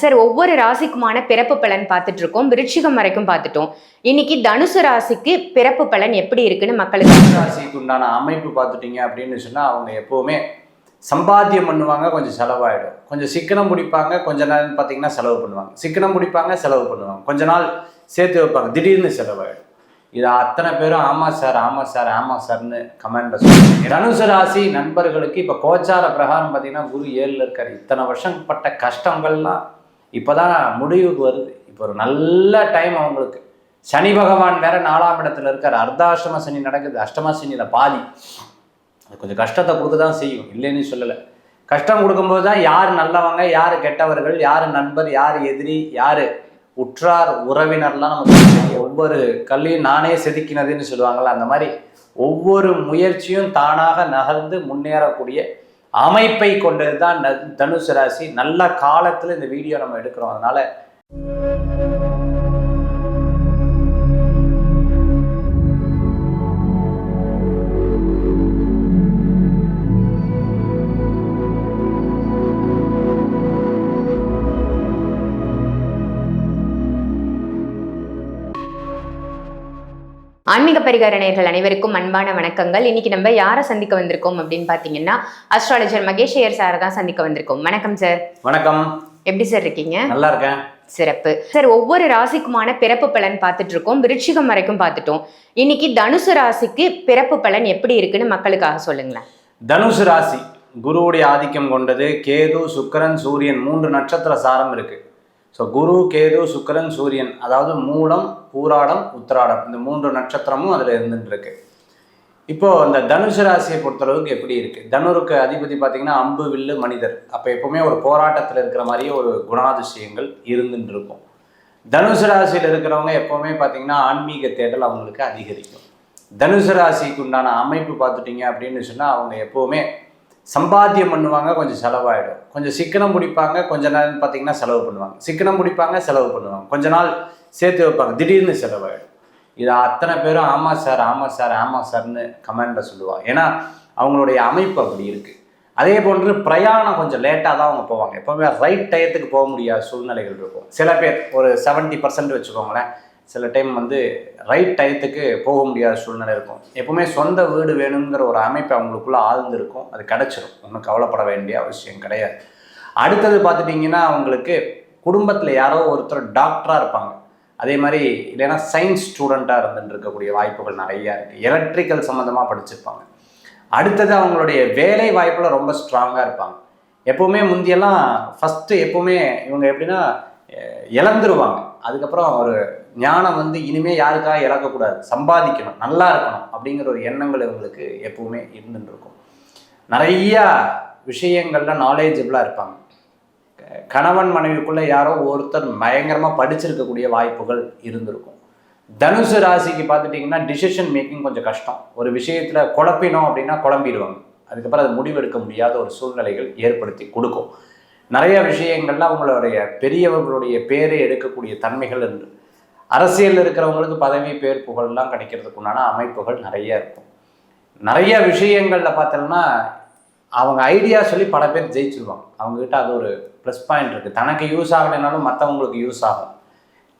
Sir ஒவ்வொரு ராசிக்குமான பிறப்பு பலன் பார்த்துட்டு இருக்கோம் விருச்சிகம் வரைக்கும் பார்த்துட்டோம். இன்னைக்கு தனுசு ராசிக்கு பிறப்பு பலன் எப்படி இருக்குன்னு மக்களுக்கு ராசிக்கு உண்டான அமைப்பு பார்த்துட்டீங்க அப்படின்னு சொன்னால் அவங்க எப்போவுமே சம்பாத்தியம் பண்ணுவாங்க கொஞ்சம் செலவாயிடும். கொஞ்சம் சிக்கனம் பிடிப்பாங்க கொஞ்ச நேரம் பார்த்தீங்கன்னா செலவு பண்ணுவாங்க. சிக்கனம் பிடிப்பாங்க செலவு பண்ணுவாங்க. கொஞ்ச நாள் சேர்த்து வைப்பாங்க திடீர்னு செலவாயிடும். இது அத்தனை பேரும் ஆமாம் சார் ஆமாம் சார் ஆமாம் சார்னு கமெண்ட்ல சொல்லுங்க தனுசு ராசி நண்பர்களுக்கு இப்போ கோச்சார பிரகாரம் பார்த்தீங்கன்னா குரு ஏழில் இருக்கார். இத்தனை வருஷம் பட்ட கஷ்டங்கள்லாம் இப்போ தான் முடிவுக்கு வருது. இப்போ ஒரு நல்ல டைம் அவங்களுக்கு. சனி பகவான் வேற நாலாம் இடத்துல இருக்கார். அர்த்தாஷ்டம சனி நடக்குது. அஷ்டம சனியில் பாதி. அது கொஞ்சம் கஷ்டத்தை கொடுத்து தான் செய்யும். இல்லைன்னு சொல்லலை. கஷ்டம் கொடுக்கும்போது தான் யார் நல்லவங்க யார் கெட்டவர்கள் யார் நண்பர் யார் எதிரி யார் உற்றார் உறவினர்லாம் நமக்கு ஒவ்வொரு கல்லையும் நானே செதுக்கினதுன்னு சொல்லுவாங்கள்ல அந்த மாதிரி ஒவ்வொரு முயற்சியும் தானாக நகர்ந்து முன்னேறக்கூடிய அமைப்பை கொண்டது தான் ந- தனுசு ராசி. நல்ல காலத்தில் இந்த வீடியோ நம்ம எடுக்கிறோம். அதனால ஆன்மீக பரிகார நேயர்கள் அனைவருக்கும் அன்பான வணக்கங்கள். இன்னைக்கு நம்ம யாரை சந்திக்க வந்திருக்கோம் அப்படின்னு பார்த்தீங்கன்னா அஸ்ட்ராலஜர் மகேஷ் ஐயர் சாரை தான் சந்திக்க வந்திருக்கோம். வணக்கம் சார் வணக்கம். எப்படி சார் இருக்கீங்க? நல்லா இருக்கேன். சிறப்பு. சார் ஒவ்வொரு ராசிக்குமான பிறப்பு பலன் பார்த்துட்டு இருக்கோம். விருச்சிகம் வரைக்கும் பார்த்துட்டோம். இன்னைக்கு தனுசு ராசிக்கு பிறப்பு பலன் எப்படி இருக்குன்னு மக்களுக்காக சொல்லுங்களேன். தனுசு ராசி குருவுடைய ஆதிக்கம் கொண்டது கேது சுக்கிரன் சூரியன் மூன்று நட்சத்திர சாரம் இருக்கு. ஸோ குரு கேது சுக்கரன் சூரியன் அதாவது மூலம் பூராடம் உத்திராடம் இந்த மூன்று நட்சத்திரமும் அதில் இருந்துட்டு இருக்கு இப்போ இந்த தனுசு ராசியை பொறுத்தளவுக்கு எப்படி இருக்குது தனுருக்கு அதிபதி பார்த்தீங்கன்னா அம்பு வில்லு மனிதர். அப்போ எப்பவுமே ஒரு போராட்டத்தில் இருக்கிற மாதிரியே ஒரு குணாதிசயங்கள் இருந்துட்டு இருக்கும் தனுசு ராசியில் இருக்கிறவங்க எப்போவுமே பார்த்தீங்கன்னா ஆன்மீக தேடல் அவங்களுக்கு அதிகரிக்கும். தனுசு ராசிக்கு உண்டான அமைப்பு பார்த்துட்டீங்க அப்படின்னு சொன்னால் அவங்க எப்போவுமே சம்பாத்தியம் பண்ணுவாங்க கொஞ்சம் செலவாயிடும். கொஞ்சம் சிக்கனம் பிடிப்பாங்க கொஞ்ச நேரம் பார்த்தீங்கன்னா செலவு பண்ணுவாங்க. சிக்கனம் பிடிப்பாங்க செலவு பண்ணுவாங்க. கொஞ்ச நாள் சேர்த்து வைப்பாங்க. திடீர்னு செலவாயிடும். இது அத்தனை பேரும் ஆமாம் சார் ஆமாம் சார் ஆமாம் சார்னு கமெண்ட்டில் சொல்லுவாங்க. ஏன்னா அவங்களுடைய அமைப்பு அப்படி இருக்குது அதே போன்று பிரயாணம் கொஞ்சம் லேட்டாக தான் அவங்க போவாங்க. எப்போவுமே ரைட் டயத்துக்கு போக முடியாத சூழ்நிலைகள் இருக்கும். சில பேர் ஒரு செவன்ட்டி பர்சன்ட் வச்சுக்கோங்களேன். சில டைம் வந்து ரைட் டயத்துக்கு போக முடியாத சூழ்நிலை இருக்கும். எப்பவுமே சொந்த வீடு வேணுங்கிற ஒரு அமைப்பு அவங்களுக்குள்ள ஆழ்ந்து இருக்கும் அது கிடைச்சிரும். ஒன்றும் கவலைப்பட வேண்டிய அவசியம் கிடையாது. அடுத்தது பார்த்துட்டிங்கன்னா அவங்களுக்கு குடும்பத்தில் யாரோ ஒருத்தர் டாக்டராக இருப்பாங்க. அதே மாதிரி இல்லைன்னா சயின்ஸ் ஸ்டூடெண்ட்டாக இருந்துட்டு இருக்கக்கூடிய வாய்ப்புகள் நிறையா இருக்குது எலக்ட்ரிக்கல் சம்மந்தமாக படிச்சிருப்பாங்க. அடுத்தது அவங்களுடைய வேலை வாய்ப்பில் ரொம்ப ஸ்ட்ராங்காக இருப்பாங்க. எப்போவுமே முந்தியெல்லாம் ஃபஸ்ட்டு எப்போவுமே இவங்க எப்படின்னா இழந்துருவாங்க. அதுக்கப்புறம் ஒரு ஞானம் வந்து இனிமே யாருக்காக இழக்கக்கூடாது. சம்பாதிக்கணும். நல்லா இருக்கணும் அப்படிங்கிற ஒரு எண்ணங்கள் இவங்களுக்கு எப்பவுமே இருந்துட்டு இருக்கும் நிறையா விஷயங்கள்ல நாலேஜபிளாக இருப்பாங்க. கணவன் மனைவிக்குள்ள யாரோ ஒருத்தர் பயங்கரமாக படிச்சிருக்கக்கூடிய வாய்ப்புகள் இருந்திருக்கும். தனுசு ராசிக்கு பார்த்துட்டிங்கன்னா டிசிஷன் மேக்கிங் கொஞ்சம் கஷ்டம். ஒரு விஷயத்தில் குழப்பினோம் அப்படின்னா குழம்பிடுவாங்க. அதுக்கப்புறம் அது முடிவெடுக்க முடியாத ஒரு சூழ்நிலைகள் ஏற்படுத்தி கொடுக்கும். நிறைய விஷயங்கள்ல அவங்களுடைய பெரியவர்களுடைய பேரை எடுக்கக்கூடிய தன்மைகள் இருந்து அரசியலில் இருக்கிறவங்களுக்கு பதவி பேர் புகழ்லாம் கிடைக்கிறதுக்கு உண்டான அமைப்புகள் நிறைய இருக்கும். நிறைய விஷயங்களில் பார்த்தோம்னா அவங்க ஐடியா சொல்லி பல பேர் ஜெயிச்சிருவாங்க. அவங்ககிட்ட அது ஒரு ப்ளஸ் பாயிண்ட் இருக்குது தனக்கு யூஸ் ஆகலைனாலும் மற்றவங்களுக்கு யூஸ் ஆகும்.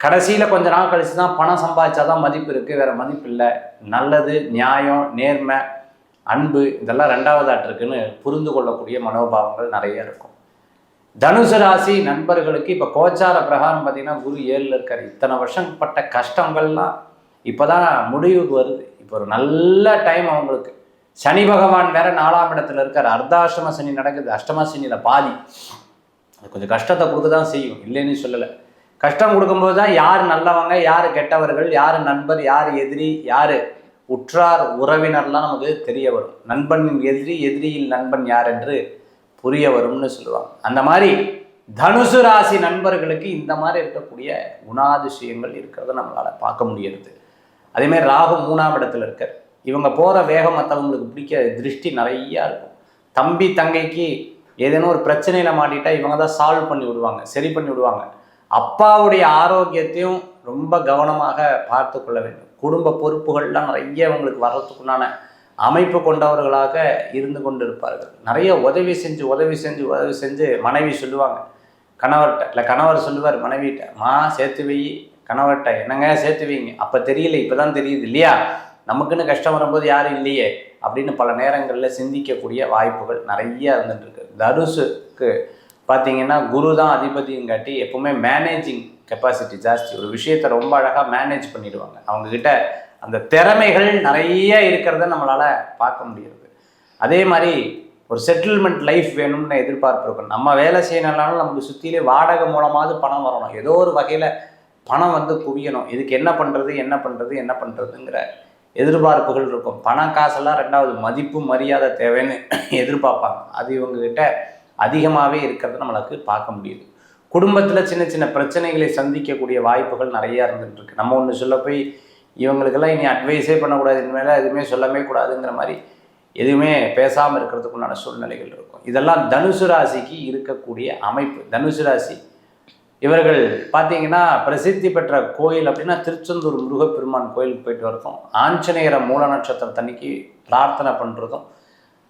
கடைசியில் கொஞ்ச நாள் கழிச்சு தான் பணம் சம்பாதிச்சாதான் மதிப்பு இருக்குது வேறு மதிப்பு இல்லை. நல்லது நியாயம் நேர்மை அன்பு இதெல்லாம் ரெண்டாவதாட்டு இருக்குன்னு புரிந்து கொள்ளக்கூடிய மனோபாவங்கள் நிறைய இருக்கும். தனுசு ராசி நண்பர்களுக்கு இப்போ கோச்சார பிரகாரம் பார்த்தீங்கன்னா குரு ஏழில் இருக்கார். இத்தனை வருஷம் பட்ட கஷ்டங்கள்லாம் இப்போ தான் முடிவுக்கு வருது. இப்போ ஒரு நல்ல டைம் அவங்களுக்கு. சனி பகவான் வேற நாலாம் இடத்துல இருக்கார். அர்த்தாஷ்டம சனி நடக்குது. அஷ்டம சனியில் பாதி. அது கொஞ்சம் கஷ்டத்தை கொடுத்து தான் செய்யும். இல்லைன்னு சொல்லலை. கஷ்டம் கொடுக்கும்போது தான் யார் நல்லவங்க யார் கெட்டவர்கள் யார் நண்பர் யார் எதிரி யார் உற்றார் உறவினர்லாம் நமக்கு தெரிய வரும். நண்பனின் எதிரி எதிரியில் நண்பன் யார் என்று புரிய வரும்னு சொல்லுவாங்க. அந்த மாதிரி தனுசு ராசி நண்பர்களுக்கு இந்த மாதிரி இருக்கக்கூடிய குணாதிசயங்கள் இருக்கிறத நம்மளால் பார்க்க முடியறது. அதேமாதிரி ராகு மூணாம் இடத்துல இருக்கார். இவங்க போகிற வேகம் மற்றவங்களுக்கு பிடிக்க திருஷ்டி நிறையா இருக்கும். தம்பி தங்கைக்கு ஏதேனும் ஒரு பிரச்சனையில் மாட்டிட்டா இவங்க தான் சால்வ் பண்ணி விடுவாங்க சரி பண்ணி விடுவாங்க. அப்பாவுடைய ஆரோக்கியத்தையும் ரொம்ப கவனமாக பார்த்து கொள்ள வேண்டும். குடும்ப பொறுப்புகள்லாம் நிறைய இவங்களுக்கு வர்றதுக்குண்டான அமைப்பு கொண்டவர்களாக இருந்து கொண்டு இருப்பார்கள் நிறைய உதவி செஞ்சு உதவி செஞ்சு உதவி செஞ்சு மனைவி சொல்லுவாங்க. கணவர்கிட்ட இல்லை கணவர் சொல்லுவார் மனைவிட்ட மா சேர்த்து வை. கணவர்கிட்ட என்னங்க சேர்த்து வைங்க? அப்போ தெரியல இப்போ தான் தெரியுது இல்லையா? நமக்குன்னு கஷ்டம் வரும்போது யாரும் இல்லையே? அப்படின்னு பல நேரங்களில் சிந்திக்கக்கூடிய வாய்ப்புகள் நிறைய இருந்துட்டுருக்கு. தருசுக்கு தனுசுக்கு பார்த்தீங்கன்னா குரு தான் அதிபதிங்காட்டி எப்பவுமே மேனேஜிங் கெப்பாசிட்டி ஜாஸ்தி. ஒரு விஷயத்தை ரொம்ப அழகாக மேனேஜ் பண்ணிடுவாங்க. அவங்கக்கிட்ட அந்த திறமைகள் நிறைய இருக்கிறத நம்மளால் பார்க்க முடியுது அதே மாதிரி ஒரு செட்டில்மெண்ட் லைஃப் வேணும்னு எதிர்பார்ப்பு இருக்கும். நம்ம வேலை செய்யணும்னாலும் நமக்கு சுற்றிலே வாடகை மூலமாவது பணம் வரணும். ஏதோ ஒரு வகையில் பணம் வந்து குவியணும். இதுக்கு என்ன பண்ணுறது என்ன பண்ணுறது என்ன பண்ணுறதுங்கிற எதிர்பார்ப்புகள் இருக்கும். பணம் காசெல்லாம் ரெண்டாவது மதிப்பு மரியாதை தேவைன்னு எதிர்பார்ப்பாங்க. அது இவங்ககிட்ட அதிகமாகவே இருக்கிறத நம்மளுக்கு பார்க்க முடியுது. குடும்பத்தில் சின்ன சின்ன பிரச்சனைகளை சந்திக்கக்கூடிய வாய்ப்புகள் நிறையா இருந்துகிட்டு இருக்கு. நம்ம ஒன்று சொல்ல போய் இவங்களுக்கெல்லாம் இனி அட்வைஸே பண்ணக்கூடாது இனிமேல் எதுவுமே சொல்லவே கூடாதுங்கிற மாதிரி எதுவுமே பேசாமல் இருக்கிறதுக்குண்டான சூழ்நிலைகள் இருக்கும். இதெல்லாம் தனுசு ராசிக்கு இருக்கக்கூடிய அமைப்பு. தனுசு ராசி. இவர்கள் பார்த்தீங்கன்னா பிரசித்தி பெற்ற கோயில் அப்படின்னா திருச்செந்தூர் முருகப்பெருமான் கோயிலுக்கு போயிட்டு வரதும் ஆஞ்சநேயரை மூல நட்சத்திரத்தன்னைக்கு பிரார்த்தனை பண்ணுறதும்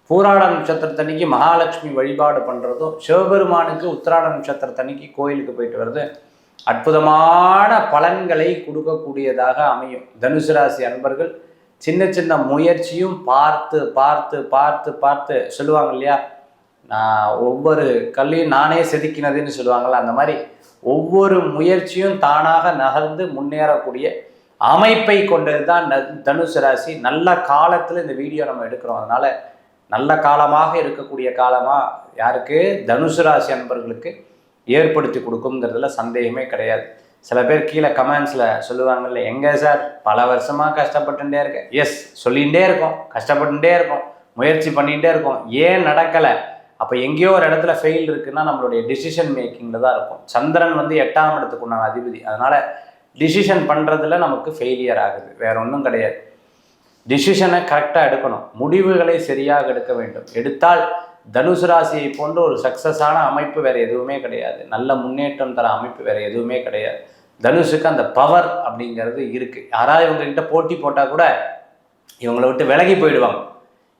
பூராட நட்சத்திரத்தன்னைக்கு மகாலட்சுமி வழிபாடு பண்ணுறதும் சிவபெருமானுக்கு உத்திராட நட்சத்திரத்தன்னைக்கு கோயிலுக்கு போயிட்டு வர்றது அற்புதமான பலன்களை கொடுக்கக்கூடியதாக அமையும். தனுசு ராசி அன்பர்கள் சின்ன சின்ன முயற்சியும் பார்த்து பார்த்து பார்த்து பார்த்து சொல்லுவாங்க இல்லையா? நான் ஒவ்வொரு கல்லையும் நானே செதுக்கினதுன்னு சொல்லுவாங்கள்ல அந்த மாதிரி ஒவ்வொரு முயற்சியும் தானாக நகர்ந்து முன்னேறக்கூடிய அமைப்பை கொண்டது தான் ந- தனுசு ராசி. நல்ல காலத்தில் இந்த வீடியோ நம்ம எடுக்கிறோம். அதனால நல்ல காலமாக இருக்கக்கூடிய காலமாக யாருக்கு? தனுசு ராசி அன்பர்களுக்கு ஏற்படுத்தி கொடுக்குங்கிறதுல சந்தேகமே கிடையாது. சில பேர் கீழே கமெண்ட்ஸில் சொல்லுவாங்கல்ல எங்கே சார்? பல வருஷமாக கஷ்டப்பட்டுட்டே இருக்கேன். எஸ் சொல்லிகிட்டே இருக்கோம் கஷ்டப்பட்டுட்டே இருக்கோம் முயற்சி பண்ணிகிட்டே இருக்கோம். ஏன் நடக்கலை? அப்போ எங்கேயோ ஒரு இடத்துல ஃபெயில் இருக்குன்னா நம்மளுடைய டிசிஷன் மேக்கிங்கில் தான் இருக்கும். சந்திரன் வந்து எட்டாம் இடத்துக்கு உண்டான அதிபதி. அதனால் டிசிஷன் பண்ணுறதுல நமக்கு ஃபெயிலியர் ஆகுது. வேற ஒன்றும் கிடையாது. டிசிஷனை கரெக்டாக எடுக்கணும். முடிவுகளை சரியாக எடுக்க வேண்டும். எடுத்தால் தனுசு ராசியை போன்ற ஒரு சக்ஸஸான அமைப்பு வேறு எதுவுமே கிடையாது. நல்ல முன்னேற்றம் தர அமைப்பு வேறு எதுவுமே கிடையாது. தனுஷுக்கு அந்த பவர் அப்படிங்கிறது இருக்குது யாராவது இவங்க கிட்ட போட்டி போட்டால் கூட இவங்களை விட்டு விலகி போயிடுவாங்க.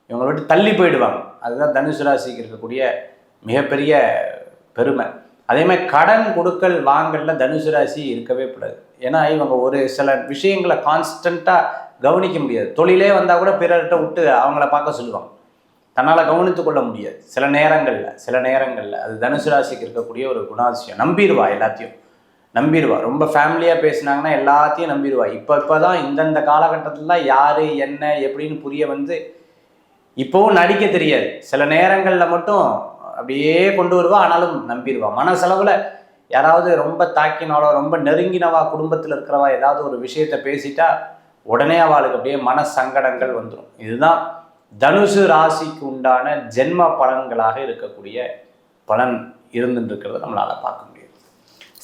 இவங்களை விட்டு தள்ளி போயிடுவாங்க. அதுதான் தனுசு ராசிக்கு இருக்கக்கூடிய மிகப்பெரிய பெருமை. அதேமாதிரி கடன் கொடுக்கல் வாங்கலில் தனுசு ராசி இருக்கவே கூடாது. ஏன்னா இவங்க ஒரு சில விஷயங்களை கான்ஸ்டண்ட்டாக கவனிக்க முடியாது. தொழிலே வந்தால் கூட பிறர்கிட்ட விட்டு அவங்கள பார்க்க சொல்லுவாங்க. தன்னால் கவனித்துக்கொள்ள முடியாது. சில நேரங்களில் சில நேரங்களில் அது தனுசு ராசிக்கு இருக்கக்கூடிய ஒரு குணாதிசயம். நம்பிடுவா எல்லாத்தையும். நம்பிடுவா. ரொம்ப ஃபேமிலியாக பேசினாங்கன்னா எல்லாத்தையும் நம்பிடுவா. இப்போ இப்போ தான் இந்தந்த காலகட்டத்தில் யார் என்ன எப்படின்னு புரிய வந்து இப்போவும் நடிக்க தெரியாது. சில நேரங்களில் மட்டும் அப்படியே கொண்டு வருவா ஆனாலும் நம்பிடுவா. மனசளவில் யாராவது ரொம்ப தாக்கினாலோ ரொம்ப நெருங்கினவா குடும்பத்தில் இருக்கிறவா ஏதாவது ஒரு விஷயத்தை பேசிட்டா உடனே அவளுக்கு அப்படியே மன சங்கடங்கள் வந்துடும் இதுதான் தனுசு ராசிக்கு உண்டான ஜென்ம பலன்களாக இருக்கக்கூடிய பலன் இருந்துட்டு இருக்கிறத நம்மளால பார்க்க முடியும்.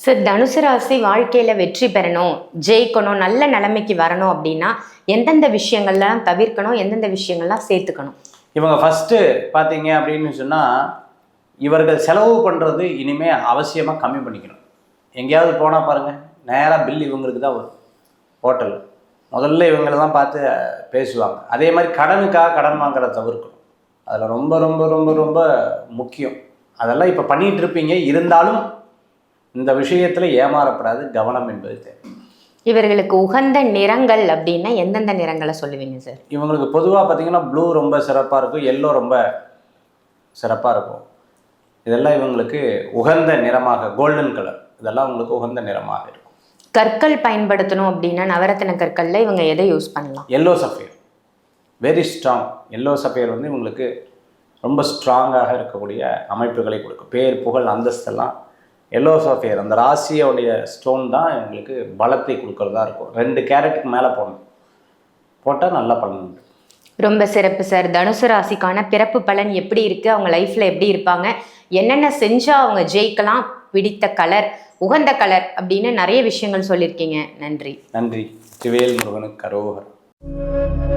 சார் தனுசு ராசி வாழ்க்கையில வெற்றி பெறணும் ஜெயிக்கணும் நல்ல நிலைமைக்கு வரணும் அப்படின்னா எந்தெந்த விஷயங்கள்லாம் தவிர்க்கணும் எந்தெந்த விஷயங்கள்லாம் சேர்த்துக்கணும்? இவங்க ஃபஸ்ட்டு பார்த்தீங்க அப்படின்னு சொன்னால் இவர்கள் செலவு பண்ணுறது இனிமே அவசியமாக கம்மி பண்ணிக்கணும். எங்கேயாவது போனால் பாருங்கள் நேராக பில் இவங்களுக்கு தான் வரும். ஹோட்டல் முதல்ல இவங்கள தான் பார்த்து பேசுவாங்க. அதே மாதிரி கடனுக்காக கடன் வாங்குறத தவிர்க்கணும். அதில் ரொம்ப ரொம்ப ரொம்ப ரொம்ப முக்கியம். அதெல்லாம் இப்போ பண்ணிட்டு இருப்பீங்க இருந்தாலும் இந்த விஷயத்தில் ஏமாறப்படாது. கவனம் என்பது தேவை. இவர்களுக்கு உகந்த நிறங்கள் அப்படின்னா எந்தெந்த நிறங்களை சொல்லுவீங்க சார் இவங்களுக்கு பொதுவாக பார்த்தீங்கன்னா ப்ளூ ரொம்ப சிறப்பாக இருக்கும். எல்லோ ரொம்ப சிறப்பாக இருக்கும். இதெல்லாம் இவங்களுக்கு உகந்த நிறமாக கோல்டன் கலர் இதெல்லாம் உங்களுக்கு உகந்த நிறமாக இருக்கும். கற்கள் பயன்படுத்தணும் அப்படின்னா நவரத்தின கற்கள்ல இவங்க எதை யூஸ் பண்ணலாம்? Yellow sapphire very strong yellow sapphire வந்து இவங்களுக்கு ரொம்ப ஸ்ட்ராங்காக இருக்கக்கூடிய அமைப்புகளை கொடுக்கும். பேர் புகழ் அந்தஸ்தெல்லாம் எல்லோ சஃபையர் அந்த ராசியோடைய ஸ்டோன் தான் இவங்களுக்கு பலத்தை கொடுக்கறதா இருக்கும். ரெண்டு கேரட்டுக்கு மேலே போடணும். போட்டால் நல்ல பலன் ரொம்ப சிறப்பு சார் தனுசு ராசிக்கான பிறப்பு பலன் எப்படி இருக்கு? அவங்க லைஃப்ல எப்படி இருப்பாங்க? என்னென்ன செஞ்சா அவங்க ஜெயிக்கலாம்? பிடித்த கலர் உகந்த கலர் அப்படின்னு நிறைய விஷயங்கள் சொல்லியிருக்கீங்க. நன்றி. நன்றி. திவேல் முருகனுக்கு கரோகரம்